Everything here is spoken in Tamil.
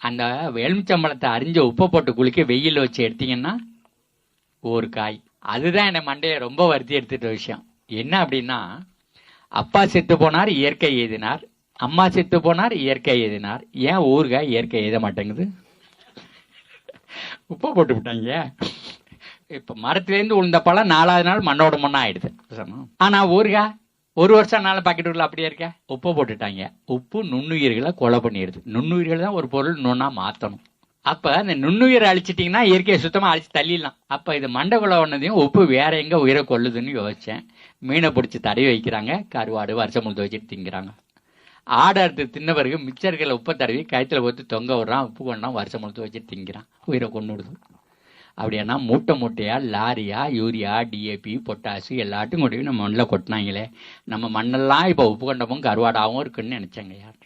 அந்த எலுமிச்சம்பழத்தை அரிஞ்ச உப்பை போட்டு குளிக்க வெயில் வச்சு எடுத்தீங்கன்னா ஒரு காய். அதுதான் என்னை மண்டையை ரொம்ப வருத்தி எடுத்துட்ட விஷயம். என்ன அப்படின்னா அப்பா செத்து போனார் இயற்கை எழுதினார் அம்மா செத்து போனார் இயற்கை எழுதினார் ஏன் ஊறுகாய் இயற்கை எழுத மாட்டேங்குது? உப்பை போட்டு விட்டாங்க. இப்போ மரத்துலேருந்து உளுந்த பழம் நாலாவது நாள் மண்ணோட மண்ணாக ஆயிடுது. ஆனால் ஊறுகாய் ஒரு வருஷம் நாலு பாக்கெட்டுக்குள்ள அப்படியே இருக்க? உப்பை போட்டுட்டாங்க. உப்பு நுண்ணுயிர்களை கொலை பண்ணிடுது. நுண்ணுயிர்கள் தான் ஒரு பொருள் நுண்ணா மாத்தணும். அப்ப அந்த நுண்ணுயிரை அழிச்சிட்டிங்கன்னா இயற்கையை சுத்தமா அழிச்சு தள்ளிடலாம். அப்ப இது மண்டகுள்ள ஒன்னதையும் உப்பு வேற எங்க உயிரை கொல்லுதுன்னு யோசிச்சேன். மீனை பிடிச்சி தடவி வைக்கிறாங்க. கருவாடு வருஷம் முழுது வச்சுட்டு திங்கிறாங்க. ஆடை எடுத்து தின்ன பிறகு மிச்சர்களை உப்பை தடவி கயத்தில் போட்டு தொங்க விடுறான். உப்பு கொண்டான் வருஷம் முழுது வச்சுட்டு திங்கிறான். உயிரை கொண்டு விடுது அப்படின்னா மூட்டை மூட்டையாக லாரியா யூரியா டிஏபி பொட்டாசு எல்லாத்தையும் கொண்டு போய் நம்ம மண்ணில் கொட்டினாங்களே. நம்ம மண்ணெல்லாம் இப்போ உப்பு கண்டமும் கருவாடாகவும் இருக்குன்னு நினச்சேங்க யார்